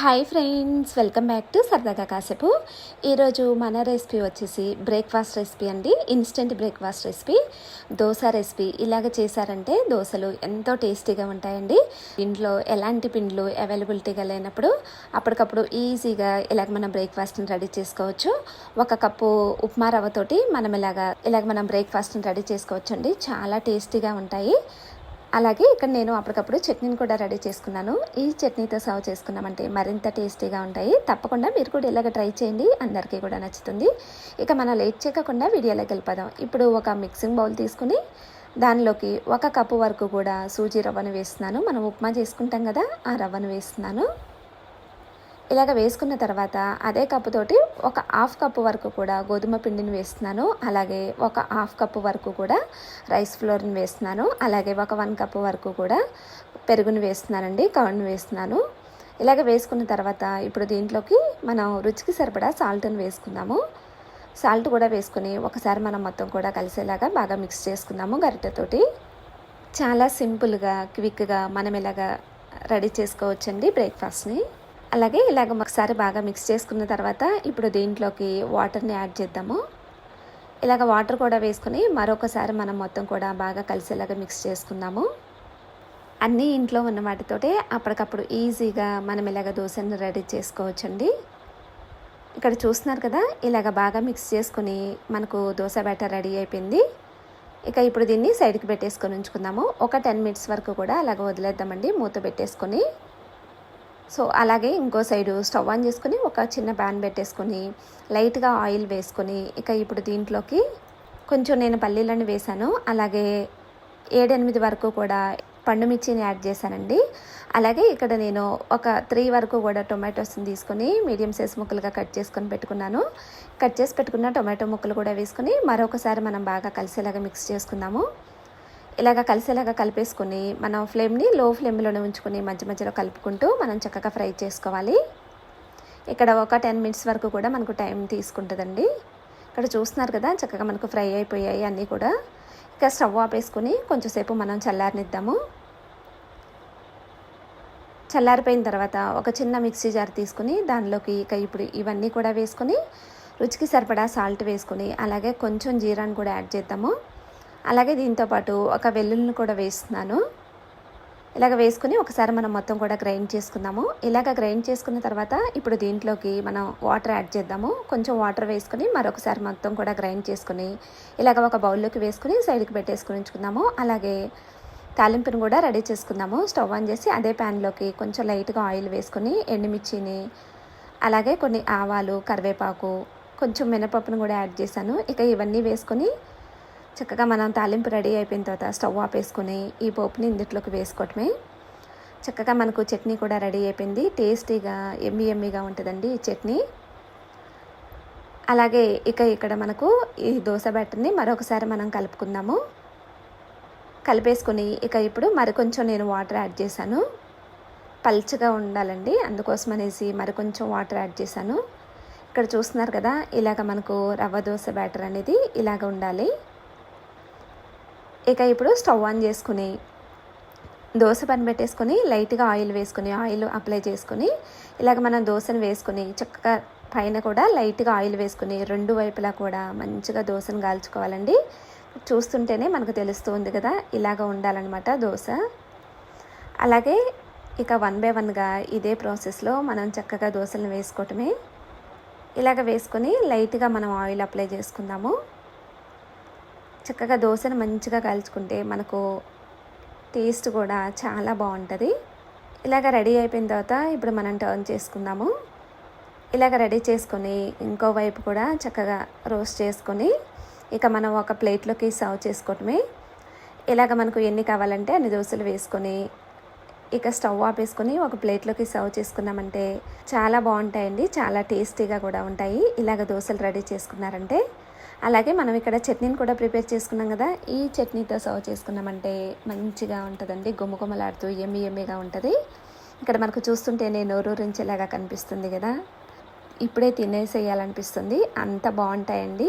Hi friends welcome back to సరదాగా కాసేపు ఈరోజు మన రెసిపీ వచ్చేసి బ్రేక్ఫాస్ట్ రెసిపీ అండి. Instant breakfast recipe dosa recipe ఇలాగ చేశారంటే దోశలు ఎంతో టేస్టీగా ఉంటాయండి. ఇంట్లో ఎలాంటి పిండ్లు అవైలబిలిటీగా లేనప్పుడు అప్పటికప్పుడు ఈజీగా ఇలాగ మనం బ్రేక్ఫాస్ట్ని రెడీ చేసుకోవచ్చు. ఒక కప్పు ఉప్మా రవ్వతోటి మనం ఇలాగ ఇలాగ మనం బ్రేక్ఫాస్ట్ని రెడీ చేసుకోవచ్చు అండి చాలా టేస్టీగా ఉంటాయి. అలాగే ఇక్కడ నేను అప్పటికప్పుడు చట్నీని కూడా రెడీ చేసుకున్నాను. ఈ చట్నీతో సర్వ్ చేసుకున్నామంటే మరింత టేస్టీగా ఉంటాయి. తప్పకుండా మీరు కూడా ఇలాగ ట్రై చేయండి. అందరికీ కూడా నచ్చుతుంది. ఇక మనం లేట్ చేయకుండా వీడియోలోకి వెళ్ళిపోదాం. ఇప్పుడు ఒక మిక్సింగ్ బౌల్ తీసుకుని దానిలోకి ఒక కప్పు వరకు కూడా సూజీ రవ్వను వేస్తున్నాను. మనం ఉప్మా చేసుకుంటాం కదా ఆ రవ్వను వేస్తున్నాను. ఇలాగ వేసుకున్న తర్వాత అదే కప్పుతోటి ఒక హాఫ్ కప్పు వరకు కూడా గోధుమ పిండిని వేస్తున్నాను. అలాగే ఒక హాఫ్ కప్పు వరకు కూడా రైస్ ఫ్లోర్ని వేస్తున్నాను. అలాగే ఒక వన్ కప్పు వరకు కూడా పెరుగుని వేస్తున్నానండి కవర్ని వేస్తున్నాను. ఇలాగ వేసుకున్న తర్వాత ఇప్పుడు దీంట్లోకి మనం రుచికి సరిపడా సాల్ట్ని వేసుకుందాము. సాల్ట్ కూడా వేసుకుని ఒకసారి మనం మొత్తం కూడా కలిసేలాగా బాగా మిక్స్ చేసుకుందాము గరిటెతోటి చాలా సింపుల్గా క్విక్గా మనం ఇలాగ రెడీ చేసుకోవచ్చండి బ్రేక్ఫాస్ట్ని అలాగే ఇలాగ ఒకసారి బాగా మిక్స్ చేసుకున్న తర్వాత ఇప్పుడు దీంట్లోకి వాటర్ని యాడ్ చేద్దాము. ఇలాగ వాటర్ కూడా వేసుకొని మరొకసారి మనం మొత్తం కూడా బాగా కలిసేలాగా మిక్స్ చేసుకుందాము. అన్నీ ఇంట్లో ఉన్న వాటితోటే అప్పటికప్పుడు ఈజీగా మనం ఇలాగ దోశను రెడీ చేసుకోవచ్చండి. ఇక్కడ చూస్తున్నారు కదా ఇలాగ బాగా మిక్స్ చేసుకుని మనకు దోశ బ్యాటర్ రెడీ అయిపోయింది. ఇక ఇప్పుడు దీన్ని సైడ్కి పెట్టేసుకొని ఉంచుకుందాము. ఒక టెన్ మినిట్స్ వరకు కూడా అలాగ వదిలేద్దామండి మూత పెట్టేసుకొని. సో అలాగే ఇంకో సైడు స్టవ్ ఆన్ చేసుకుని ఒక చిన్న ప్యాన్ పెట్టేసుకొని లైట్గా ఆయిల్ వేసుకొని ఇక ఇప్పుడు దీంట్లోకి కొంచెం నేను పల్లీలను వేశాను అలాగే ఏడెనిమిది వరకు కూడా పండు మిర్చిని యాడ్ చేశానండి. అలాగే ఇక్కడ నేను ఒక త్రీ వరకు కూడా టొమాటోస్ని తీసుకొని మీడియం సైజ్ ముక్కలుగా కట్ చేసుకొని పెట్టుకున్నాను. కట్ చేసి పెట్టుకున్న టొమాటో ముక్కలు కూడా వేసుకొని మరొకసారి మనం బాగా కలిసేలాగా మిక్స్ చేసుకుందాము. ఇలాగ కలిసేలాగా కలిపేసుకొని మనం ఫ్లేమ్ని లో ఫ్లేమ్లోనే ఉంచుకొని మధ్య మధ్యలో కలుపుకుంటూ మనం చక్కగా ఫ్రై చేసుకోవాలి. ఇక్కడ ఒక టెన్ మినిట్స్ వరకు కూడా మనకు టైం తీసుకుంటుందండి. ఇక్కడ చూస్తున్నారు కదా చక్కగా మనకు ఫ్రై అయిపోయాయి అన్నీ కూడా. ఇక స్టవ్ ఆపేసుకొని కొంచెంసేపు మనం చల్లారనిద్దాము. చల్లారిపోయిన తర్వాత ఒక చిన్న మిక్సీ జార్ తీసుకుని దానిలోకి ఇక ఇప్పుడు ఇవన్నీ కూడా వేసుకొని రుచికి సరిపడా సాల్ట్ వేసుకొని అలాగే కొంచెం జీరాన్ని కూడా యాడ్ చేద్దాము. అలాగే దీంతోపాటు ఒక వెల్లుల్లిని కూడా వేస్తున్నాను. ఇలాగ వేసుకుని ఒకసారి మనం మొత్తం కూడా గ్రైండ్ చేసుకుందాము. ఇలాగ గ్రైండ్ చేసుకున్న తర్వాత ఇప్పుడు దీంట్లోకి మనం వాటర్ యాడ్ చేద్దాము. కొంచెం వాటర్ వేసుకుని మరొకసారి మొత్తం కూడా గ్రైండ్ చేసుకుని ఇలాగ ఒక బౌల్లోకి వేసుకుని సైడ్కి పెట్టేసుకుని ఉంచుకుందాము. అలాగే తాలింపుని కూడా రెడీ చేసుకుందాము. స్టవ్ ఆన్ చేసి అదే ప్యాన్లోకి కొంచెం లైట్గా ఆయిల్ వేసుకొని ఎండుమిర్చిని అలాగే కొన్ని ఆవాలు కరివేపాకు కొంచెం మినపప్పును కూడా యాడ్ చేశాను. ఇక ఇవన్నీ వేసుకొని చక్కగా మనం తాలింపు రెడీ అయిపోయిన తర్వాత స్టవ్ ఆపేసుకొని ఈ పోపుని ఇందుట్లోకి వేసుకోవటమే. చక్కగా మనకు చట్నీ కూడా రెడీ అయిపోయింది. టేస్టీగా ఎమ్మి ఎమ్మిగా ఉంటుందండి ఈ చట్నీ. అలాగే ఇక ఇక్కడ మనకు ఈ దోశ బ్యాటర్ని మరొకసారి మనం కలుపుకుందాము. కలిపేసుకొని ఇక ఇప్పుడు మరికొంచెం నేను వాటర్ యాడ్ చేశాను. పల్చగా ఉండాలండి. అందుకోసం అనేసి మరికొంచెం వాటర్ యాడ్ చేశాను. ఇక్కడ చూస్తున్నారు కదా ఇలాగ మనకు రవ్వ దోశ బ్యాటర్ అనేది ఇలాగ ఉండాలి. ఇక ఇప్పుడు స్టవ్ ఆన్ చేసుకుని దోశ పని పెట్టేసుకొని లైట్గా ఆయిల్ వేసుకుని ఆయిల్ అప్లై చేసుకుని ఇలాగ మనం దోశను వేసుకుని చక్కగా పైన కూడా లైట్గా ఆయిల్ వేసుకుని రెండు వైపులా కూడా మంచిగా దోశను కాల్చుకోవాలండి. చూస్తుంటేనే మనకు తెలుస్తుంది కదా ఇలాగ ఉండాలన్నమాట దోశ. అలాగే ఇక వన్ బై వన్గా ఇదే ప్రాసెస్లో మనం చక్కగా దోశలను వేసుకోవటమే. ఇలాగ వేసుకొని లైట్గా మనం ఆయిల్ అప్లై చేసుకుందాము. చక్కగా దోశను మంచిగా కలుచుకుంటే మనకు టేస్ట్ కూడా చాలా బాగుంటుంది. ఇలాగ రెడీ అయిపోయిన తర్వాత ఇప్పుడు మనం టర్న్ చేసుకుందాము. ఇలాగ రెడీ చేసుకొని ఇంకో వైపు కూడా చక్కగా రోస్ట్ చేసుకొని ఇక మనం ఒక ప్లేట్లోకి సర్వ్ చేసుకోవటమే. ఇలాగ మనకు ఎన్ని కావాలంటే అన్ని దోశలు వేసుకొని ఇక స్టవ్ ఆపేసుకొని ఒక ప్లేట్లోకి సర్వ్ చేసుకున్నామంటే చాలా బాగుంటాయండి. చాలా టేస్టీగా కూడా ఉంటాయి. ఇలాగ దోశలు రెడీ చేసుకున్నారంటే అలాగే మనం ఇక్కడ చట్నీని కూడా ప్రిపేర్ చేసుకున్నాం కదా ఈ చట్నీతో సర్వ్ చేసుకున్నామంటే మంచిగా ఉంటుందండి. గుమ్మగుమ్మలాడుతూ ఎమ్మి ఎమ్మిగా ఉంటుంది. ఇక్కడ మనకు చూస్తుంటేనే నోరూరించేలాగా కనిపిస్తుంది కదా. ఇప్పుడే తినేసేయాలనిపిస్తుంది. అంత బాగుంటాయండి.